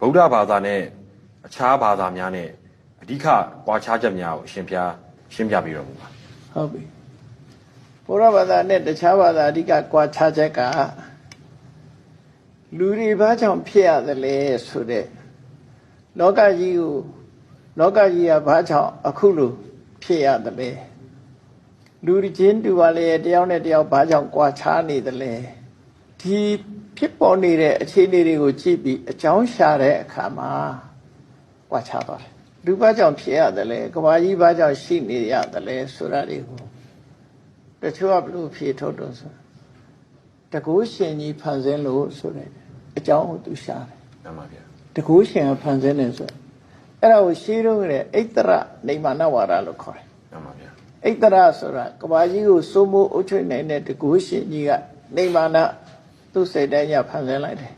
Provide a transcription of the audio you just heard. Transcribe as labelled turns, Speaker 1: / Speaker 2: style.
Speaker 1: ဗုဒ္ဓဘာသာနဲ့အခြားဘာသာများနဲ့အဓိကကွာခြားချက်များကိုအရှင်ဘုရားရှင်းပြပြီးတော်မူပါ
Speaker 2: ဟုတ်ပြီဘုရားဘာသာနဲ့တခြားဘာသာအဓိကကွာခြားချက်ကလူတွေဘာကြောင့်ဖြစ်ရသလဲဆိုတဲ့လောကကြီးကိုလောကကြီးကဘာကြောင့်အခုလိုဖြစ်ရသလဲလူတွေချင်းတူပါလေတယောက်နဲ့တယောက်ဘာကြောင့်ကွာခြားနေသလဲ ဒီဖြစ်ပေါ်နေတဲ့အခြေအနေတွေကိုကြည့်ပြီးအကြောင်းရှာတဲ့အခါမှာကွာခြားသွားတယ်လူဘာကြောင့်ဖြစ်ရသလဲကဘာကြီးဘာကြောင့်ရှိနေရသလဲဆိုတာတွေကိုတချို့ကဘလို့ဖြေထုတ်တော့ဆိုတကူရှင်ကြီးဖန်ဆင်းလို့ဆိုတဲ့အကြောင်းကိုသူရှာတယ်
Speaker 1: မှန်ပါဗျာ
Speaker 2: တကူရှင်ကဖန်ဆင်းတယ်ဆိုအဲ့ဒါကိုရှင်းတော့တဲ့အိတ္တရနေမာနဝါဒလို့ခေါ်တယ်
Speaker 1: မှန်ပါဗျာ
Speaker 2: အိတ္တရဆိုတာကဘာကြီးကိုစိုးမိုးအုပ်ချုပ်နိုင်တဲ့တကူရှင်ကြီးကနေမာန သူ့စိတ်တိုင်းရဖန်ဆင်းလိုက်တယ်
Speaker 1: မှန်ပါဗျာ